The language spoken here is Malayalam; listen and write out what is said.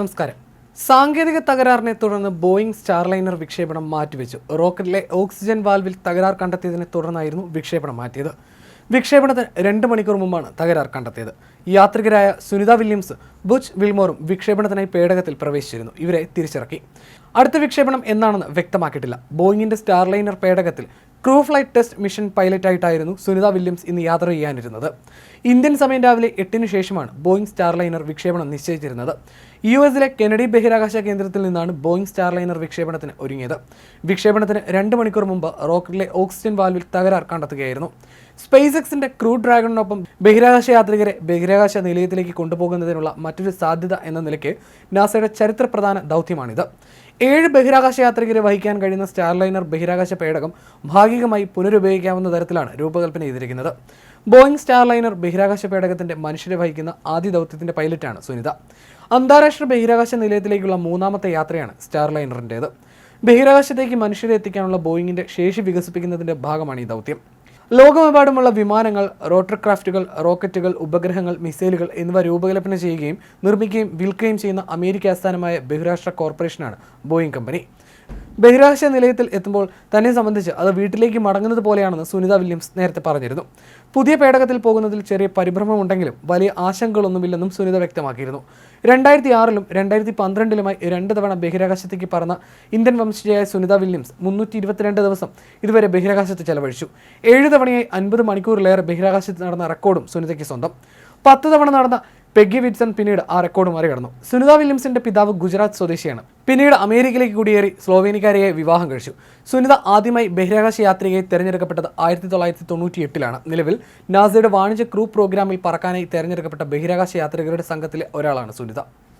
നമസ്കാരം. സാങ്കേതിക തകരാറിനെ തുടർന്ന് ബോയിങ് സ്റ്റാർലൈനർ വിക്ഷേപണം മാറ്റിവെച്ചു. റോക്കറ്റിലെ ഓക്സിജൻ വാൽവിൽ തകരാർ കണ്ടെത്തിയതിനെ തുടർന്നായിരുന്നു വിക്ഷേപണം മാറ്റിയത്. വിക്ഷേപണത്തിന് രണ്ട് മണിക്കൂർ മുമ്പാണ് തകരാർ കണ്ടെത്തിയത്. യാത്രികരായ സുനിത വില്യംസ് ബുച്ച് വിൽമോറും വിക്ഷേപണത്തിനായി പേടകത്തിൽ പ്രവേശിച്ചിരുന്നു. ഇവരെ തിരിച്ചിറക്കി. അടുത്ത വിക്ഷേപണം എന്നാണെന്ന് വ്യക്തമാക്കിയിട്ടില്ല. ബോയിങ്ങിന്റെ സ്റ്റാർലൈനർ പേടകത്തിൽ ക്രൂ ഫ്ലൈറ്റ് ടെസ്റ്റ് മിഷൻ പൈലറ്റായിട്ടായിരുന്നു സുനിത വില്യംസ് ഇന്ന് യാത്ര ചെയ്യാനിരുന്നത്. ഇന്ത്യൻ സമയം രാവിലെ എട്ടിന് ശേഷമാണ് ബോയിങ് സ്റ്റാർലൈനർ വിക്ഷേപണം നിശ്ചയിച്ചിരുന്നത്. യു എസിലെ കെനഡി ബഹിരാകാശ കേന്ദ്രത്തിൽ നിന്നാണ് ബോയിങ് സ്റ്റാർലൈനർ വിക്ഷേപണത്തിന് ഒരുങ്ങിയത്. വിക്ഷേപണത്തിന് രണ്ട് മണിക്കൂർ മുമ്പ് റോക്കറ്റിലെ ഓക്സിജൻ വാൽവിൽ തകരാർ കണ്ടെത്തുകയായിരുന്നു. സ്പേസ് എക്സിന്റെ ക്രൂ ഡ്രാഗണിനൊപ്പം ബഹിരാകാശ യാത്രികരെ ബഹിരാകാശ നിലയത്തിലേക്ക് കൊണ്ടുപോകുന്നതിനുള്ള മറ്റൊരു സാധ്യത എന്ന നിലയ്ക്ക് നാസയുടെ ചരിത്രപ്രധാന ദൗത്യമാണിത്. ഏഴ് ബഹിരാകാശ യാത്രികരെ വഹിക്കാൻ കഴിയുന്ന സ്റ്റാർലൈനർ ബഹിരാകാശ പേടകം ഭാഗികമായി പുനരുപയോഗിക്കാവുന്ന തരത്തിലാണ് രൂപകൽപ്പന ചെയ്തിരിക്കുന്നത്. ബോയിങ് സ്റ്റാർലൈനർ ബഹിരാകാശ പേടകത്തിന്റെ മനുഷ്യരെ വഹിക്കുന്ന ആദ്യ ദൗത്യത്തിന്റെ പൈലറ്റാണ് സുനിത. അന്താരാഷ്ട്ര ബഹിരാകാശ നിലയത്തിലേക്കുള്ള മൂന്നാമത്തെ യാത്രയാണ് സ്റ്റാർലൈനറിന്റേത് ബഹിരാകാശത്തേക്ക് മനുഷ്യരെ എത്തിക്കാനുള്ള ബോയിങ്ങിന്റെ ശേഷി വികസിപ്പിക്കുന്നതിന്റെ ഭാഗമാണ് ഈ ദൗത്യം. ലോകമെമ്പാടുമുള്ള വിമാനങ്ങൾ റോട്ടർക്രാഫ്റ്റുകൾ റോക്കറ്റുകൾ ഉപഗ്രഹങ്ങൾ മിസൈലുകൾ എന്നിവ രൂപകൽപ്പന ചെയ്യുകയും നിർമ്മിക്കുകയും വിൽക്കുകയും ചെയ്യുന്ന അമേരിക്ക ആസ്ഥാനമായ ബഹിരാഷ്ട്ര കോർപ്പറേഷനാണ് ബോയിങ് കമ്പനി. ബഹിരാകാശ നിലയത്തിൽ എത്തുമ്പോൾ തന്നെ സംബന്ധിച്ച് അത് വീട്ടിലേക്ക് മടങ്ങുന്നത് പോലെയാണെന്ന് സുനിത വില്യംസ് നേരത്തെ പറഞ്ഞിരുന്നു. പുതിയ പേടകത്തിൽ പോകുന്നതിൽ ചെറിയ പരിഭ്രമമുണ്ടെങ്കിലും വലിയ ആശങ്കകളൊന്നുമില്ലെന്നും സുനിത വ്യക്തമാക്കിയിരുന്നു. രണ്ടായിരത്തി ആറിലും രണ്ടായിരത്തി പന്ത്രണ്ടിലുമായി രണ്ട് തവണ ബഹിരാകാശത്തേക്ക് പറന്ന ഇന്ത്യൻ വംശജയായ സുനിത വില്യംസ് മുന്നൂറ്റി ഇരുപത്തിരണ്ട് ദിവസം ഇതുവരെ ബഹിരാകാശത്ത് ചെലവഴിച്ചു. ഏഴ് തവണയായി അൻപത് മണിക്കൂറിലേറെ ബഹിരാകാശത്ത് നടന്ന റെക്കോർഡും സുനിതയ്ക്ക് സ്വന്തം. പത്ത് തവണ നടന്ന പെഗ്ഗി വിറ്റ്സൺ പിന്നീട് ആ റെക്കോർഡ് മറികടന്നു സുനിത വില്യംസിന്റെ പിതാവ് ഗുജറാത്ത് സ്വദേശിയാണ്. പിന്നീട് അമേരിക്കയിലേക്ക് കുടിയേറി സ്ലോവേനിക്കാരിയെ വിവാഹം കഴിച്ചു. സുനിത ആദ്യമായി ബഹിരാകാശ യാത്രികയെ തിരഞ്ഞെടുക്കപ്പെട്ടത് ആയിരത്തി തൊള്ളായിരത്തി തൊണ്ണൂറ്റി എട്ടിലാണ് നിലവിൽ നാസയുടെ വാണിജ്യ ക്രൂ പ്രോഗ്രാമിൽ പറക്കാനായി തിരഞ്ഞെടുക്കപ്പെട്ട ബഹിരാകാശ യാത്രികരുടെ സംഘത്തിലെ ഒരാളാണ് സുനിത.